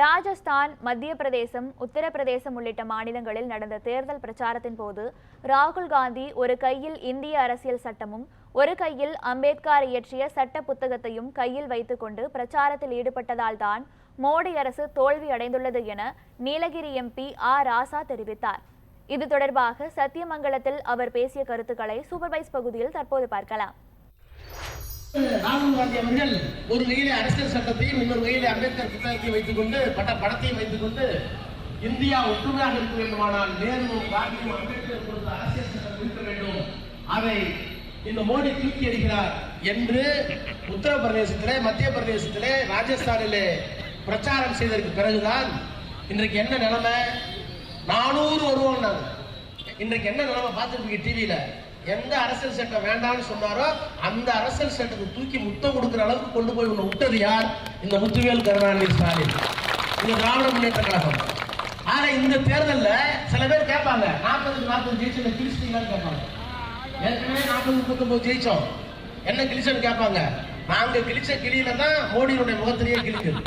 ராஜஸ்தான் மத்திய பிரதேசம் உத்தரப்பிரதேசம் உள்ளிட்ட மாநிலங்களில் நடந்த தேர்தல் பிரச்சாரத்தின் போது ராகுல் காந்தி ஒரு கையில் இந்திய அரசியல் சட்டமும் ஒரு கையில் அம்பேத்கர் இயற்றிய சட்ட புத்தகத்தையும் கையில் வைத்துக்கொண்டு பிரச்சாரத்தில் ஈடுபட்டதால் தான் மோடி அரசு தோல்வி அடைந்துள்ளது என நீலகிரி எம்பி ஆர் ராசா தெரிவித்தார். இது தொடர்பாக சத்தியமங்கலத்தில் அவர் பேசிய கருத்துக்களை சூப்பர்வைஸ் பகுதியில் தற்போது பார்க்கலாம். ராகுல் காந்தி அவர்கள் ஒரு கையிலே அரசியல் சட்டத்தையும் இன்னொரு கையிலே அம்பேத்கர் புத்தகத்தையும் வைத்துக் கொண்டு பட்ட படத்தையும் வைத்துக் கொண்டு இந்தியா ஒற்றுமையாக இருக்க வேண்டுமானால் நேருவும் காந்தியும் அம்பேத்கர் கொடுத்த அரசியல் சட்டம் இருக்க வேண்டும். அதை இந்த மோடி தூக்கி அடிக்கிறார் என்று உத்தரப்பிரதேசத்திலே மத்திய பிரதேசத்திலே ராஜஸ்தானிலே பிரச்சாரம் செய்ததற்கு பிறகுதான் இன்றைக்கு என்ன நிலைமை? நானூறு வருவோம் நாங்கள் இன்றைக்கு என்ன நிலைமை பார்த்துருப்பீங்க டிவியில எந்த அரசியல் சட்டம் வேண்டாம்னு சொன்னாரோ அந்த அரசியல் சட்டத்தை தூக்கி முத்தம் கொடுக்கிற அளவுக்கு கொண்டு போய் உன்னை விட்டது யார்? இந்த முத்துவேல் கருணாநிதி ஸ்டாலின். இந்த திராவிட முன்னேற்ற கழகம். ஆனா இந்த தேர்தல்ல சில பேர் கேட்பாங்க நாற்பதுக்கு நாற்பது ஜெயிச்சு கிழிச்சிட்டீங்களான்னு கேட்பாங்க. ஏற்கனவே நாற்பது முப்பத்தொன்பது ஜெயிச்சோம். என்ன கிழிச்சோன்னு கேட்பாங்க. நாங்க கிழிச்ச கிளியில தான் மோடியினுடைய முகத்திலேயே கிழிக்குது.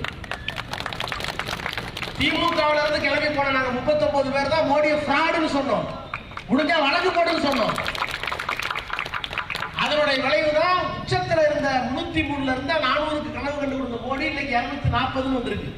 திமுகவுல இருந்து கிளம்பி போன நாங்க 39 பேர் தான் மோடியை ஃப்ராடுன்னு சொன்னோம். முடிஞ்சா வழக்கு போடுன்னு சொன்னோம் அதனுடைய விளைவு தான் உச்சத்துல இருந்த முன்னூத்தி மூணுல இருந்தா நானூறுக்கு கனவு கண்டு கொடுத்த மோடி இன்னைக்கு இருநூத்தி நாற்பதுன்னு வந்திருக்கு.